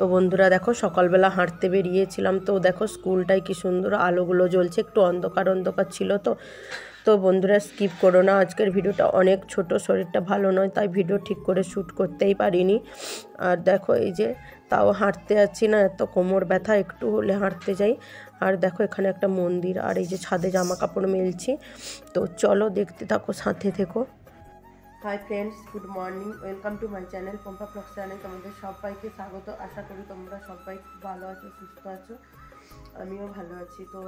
তো বন্ধুরা দেখো সকালবেলা হাঁটতে বেরিয়েছিলাম তো দেখো স্কুলটায় কি সুন্দর আলোগুলো জ্বলছে, একটু অন্ধকার অন্ধকার ছিল তো। তো বন্ধুরা স্কিপ করো না, আজকের ভিডিওটা অনেক ছোট, শরীরটা ভালো নয় তাই ভিডিও ঠিক করে শ্যুট করতেই পারিনি। আর দেখো এই যে তাও হাঁটতে যাচ্ছি না, এত কোমর ব্যথা, একটু হলে হাঁটতে যাই। আর দেখো এখানে একটা মন্দির, আর এই যে ছাদে জামা কাপড় মেলছি। তো চলো দেখতে থাকো, সাথে থেকো। Hi friends good morning welcome to my channel Pampa vlogs channel তোমাদের সবাইকে স্বাগত। আশা করি তোমরা সবাই খুব ভালো আছো, সুস্থ আছো। আমিও ভালো আছি। তো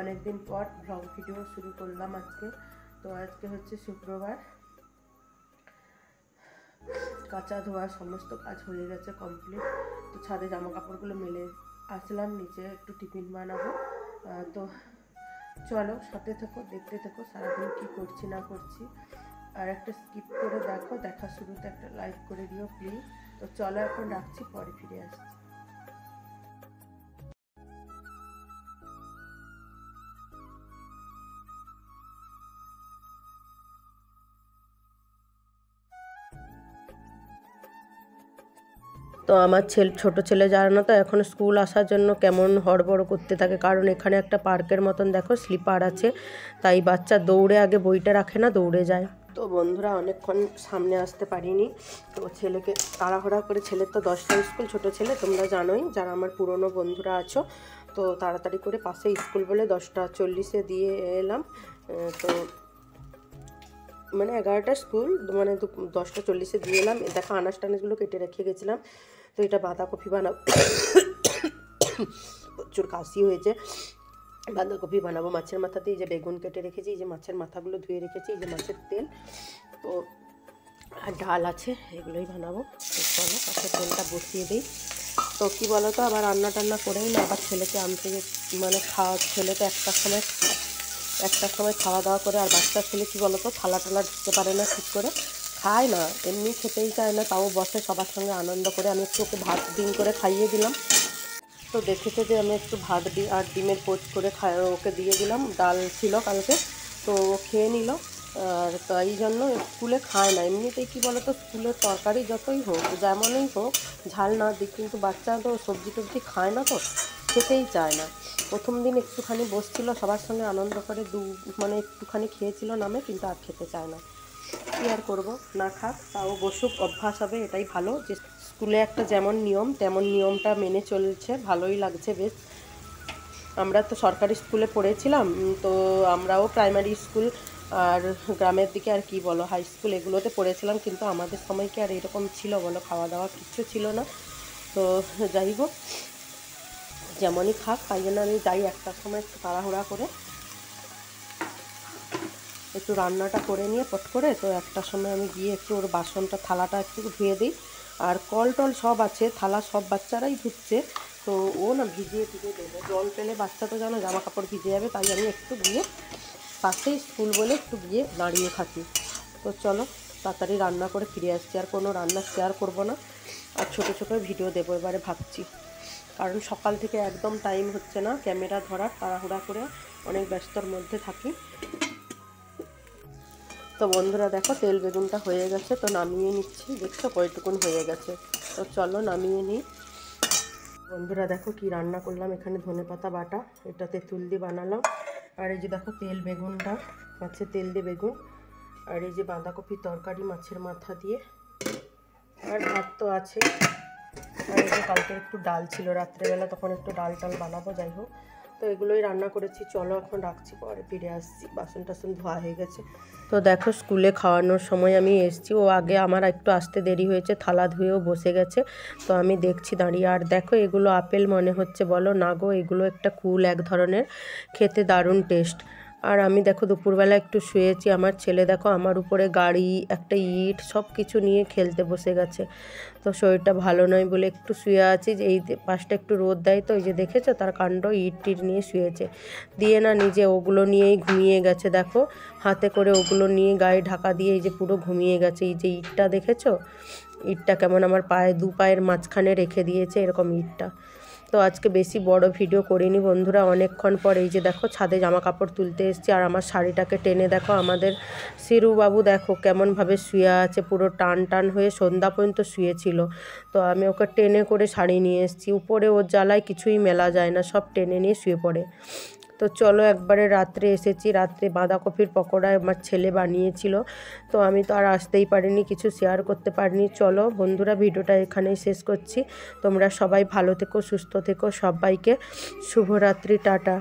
অনেক দিন পর ব্লগ ভিডিও শুরু করলাম আজকে। তো আজকে হচ্ছে শুক্রবার। কাঁচা ধোয়া, সমস্ত কাজ হয়ে গেছে কমপ্লিট তো ছাদে জামা কাপড়গুলো মেলে আসলাম, নিচে একটু টিফিন বানাবো। তো চলো, সাথে থেকো, দেখতে থেকো সারাদিন কী করছি, না করছি। আর একটা স্কিপ করে দেখো, দেখা শুরুতে একটা লাইক করে দিও প্লিজ তো চলো এখন রাখছি, পরে ফিরে আসছি। তো আমার ছেলে, ছোটো ছেলে জানো না তো, এখন স্কুল আসার জন্য কেমন হড়বড় করতে থাকে। কারণ এখানে একটা পার্কের মতন দেখো স্লিপার আছে। তাই বাচ্চা দৌড়ে আগে বইটা রাখে না, দৌড়ে যায়। বন্ধুরা অনেকক্ষণ সামনে আসতে পারিনি। তো ছেলেকে তাড়াহুড়া করে, ছেলের তো দশটা স্কুল, ছোট ছেলে তোমরা জানোই, যারা আমার পুরনো বন্ধুরা আছো। তো তাড়াতাড়ি করে পাশে স্কুল বলে দশটা চল্লিশে দিয়ে এলাম। তো মানে এগারোটা স্কুল মানে দশটা চল্লিশে দিয়ে এলাম। দেখো আনাজ টানাজগুলো কেটে রেখে গেছিলাম। তো এটা বাঁধাকপি বানাবো। প্রচুর কাশি হয়েছে। বাঁধাকপি বানাবো। মাছের মাথা এই যে বেগুন কেটে রেখেছি, এই যে মাছের মাথাগুলো ধুয়ে রেখেছি, এই যে মাছের তেল তো আর ডাল আছে, এগুলোই বানাবো। চলো পাশে তেলটা বসিয়ে দিই। তো কী বলো তো আবার রান্না টান্না করেই না, আবার ছেলেকে আনতে গে- মানে খাওয়া ছেলে তো সময় একটার সময় খাওয়া দাওয়া করে, আর বাচ্চা ছেলে কী বলো তো থালা টালা ঢুকতে পারে না ঠিক করে। খায় না, এমনি খেতেই চায় না, তাও বসে সবার সঙ্গে আনন্দ করে। আমি একটু ওকে ভাত ডিম করে খাইয়ে দিলাম। তো দেখেছে যে আমি একটু ভাত আর ডিমের পোচ করে খাই ওকে দিয়ে দিলাম। ডাল ছিল কালকে, তো ও খেয়ে নিল। আর তাই জন্য স্কুলে খায় না। এমনিতেই কী বলো তো স্কুলের তরকারি যতই হোক, যেমনই হোক, ঝাল না দিক, কিন্তু বাচ্চা তো সবজি টবজি খায় না তো, খেতেই চায় না। প্রথম দিন একটুখানি বসছিল, সবার সঙ্গে আনন্দ করে, দু মানে একটুখানি খেয়েছিল নামে, কিন্তু আর খেতে চায় না। কী আর করব? না খাক, তাও বসুক, অভ্যাস হবে, এটাই ভালো। যে স্কুলে একটা যেমন নিয়ম, তেমন নিয়মটা মেনে চলছে, ভালোই লাগছে বেশ। আমরা তো সরকারি স্কুলে পড়েছিলাম, তো আমরাও প্রাইমারি স্কুল আর গ্রামের দিকে আর কি বলো, হাই স্কুল এগুলোতে পড়েছিলাম, কিন্তু আমাদের সময় কি আর এরকম ছিল বলো খাওয়া দাওয়া কিচ্ছু ছিল না। তো যাই হোক, যেমনই খাক, তাই জন্য আমি যাই একটার সময় একটু তাড়াহুড়া করে। একটু রান্নাটা করে নিয়ে পট করে, তো একটার সময় আমি গিয়ে একটু ওর বাসনটা, থালাটা একটু ধুয়ে দিই। আর কল টল সব আছে, থালা সব বাচ্চারাই ধুচ্ছে। তো ও না ভিজিয়ে ভিজিয়ে দেবে। জল পেলে বাচ্চা তো জানো জামা কাপড় ভিজে যাবে, তাই আমি একটু গিয়ে পাশেই স্কুল বলে একটু গিয়ে দাঁড়িয়ে থাকি। তো চলো, তাড়াতাড়ি রান্না করে ফিরে আসছি। আর কোনো রান্না শেয়ার করব না। আর ছোটো ছোটো ভিডিও দেবো, এবারে ভাবছি। কারণ সকাল থেকে একদম টাইম হচ্ছে না ক্যামেরা ধরার, তাড়াহুড়া করে অনেক ব্যস্তর মধ্যে থাকি। তো বন্ধুরা দেখো, তেল বেগুনটা হয়ে গেছে, তো নামিয়ে নিচ্ছি। দেখছ কয়টুকুন হয়ে গেছে। তো চলো নামিয়ে নিই। বন্ধুরা দেখো কি রান্না করলাম, এখানে ধনে পাতা বাটা, এটা তেঁতুল দিয়ে বানালাম। আর এই যে দেখো, তেল বেগুনটা, মাছের তেল দিয়ে বেগুন। আর এই যে বাঁধাকপি তরকারি মাছের মাথা দিয়ে। আর ভাত তো আছে। আর এই যে কালকে একটু ডাল ছিল, রাত্রেবেলা তখন একটু ডাল টাল বানাবো, যাই হোক। তো এগুলোই রান্না করেছি। চলো এখন রাখছি, পরে ফিরে আসছি। বাসন টাসন ধোয়া হয়ে গেছে। তো দেখো, স্কুলে খাওয়ানোর সময় আমি এসছি। ও আগে আমার একটু আসতে দেরি হয়েছে, থালা ধুয়েও বসে গেছে। তো আমি দেখছি দাঁড়িয়ে। আর দেখো, এগুলো আপেল মনে হচ্ছে বলো? না গো, এগুলো একটা কুল, এক ধরনের। খেতে দারুণ টেস্ট আর আমি দেখো দুপুরবেলা একটু শুয়েছি, আমার ছেলে দেখো আমার উপরে গাড়ি, একটা ইট সব কিছু নিয়ে খেলতে বসে গেছে। তো শরীরটা ভালো নয় বলে একটু শুয়ে আছি, যে এই পাশটা একটু রোদ দেয় তো, এই যে দেখেছ তার কাণ্ড ইট টিট নিয়ে শুয়েছে। দিয়ে না নিজে ওগুলো নিয়েই ঘুমিয়ে গেছে দেখো, হাতে করে ওগুলো নিয়ে গায়ে ঢাকা দিয়ে এই যে পুরো ঘুমিয়ে গেছে। এই যে ইটটা দেখেছ? ইটটা কেমন আমার পায়ে, দু পায়ের মাঝখানে রেখে দিয়েছে এরকম ইটটা। তো আজকে বেশি বড় ভিডিও করিনি বন্ধুরা। অনেকক্ষণ পর এই যে দেখো, ছাদে জামা কাপড় তুলতে এসেছি আর আমার শাড়িটাকে টেনে দেখো, আমাদের শিরুবাবু দেখো কেমনভাবে শুয়ে আছে, পুরো টান টান হয়ে সন্ধ্যা পর্যন্ত শুয়েছিল। তো আমি ওকে টেনে করে শাড়ি নিয়ে এসেছি। উপরে ওর জ্বালায় কিছুই মেলা যায় না, সব টেনে নিয়ে শুয়ে পড়ে। তো চলো একবারে রাত্রে এসেছি, রাত্রে বাঁধাকপির পকোড়া আমার ছেলে বানিয়েছিল। তো আমি তো আর আসতেই পারিনি, কিছু শেয়ার করতে পারিনি। চলো বন্ধুরা, ভিডিওটা এখানেই শেষ করছি। তোমরা সবাই ভালো থেকো, সুস্থ থেকো, সবাইকে শুভরাত্রি, টাটা।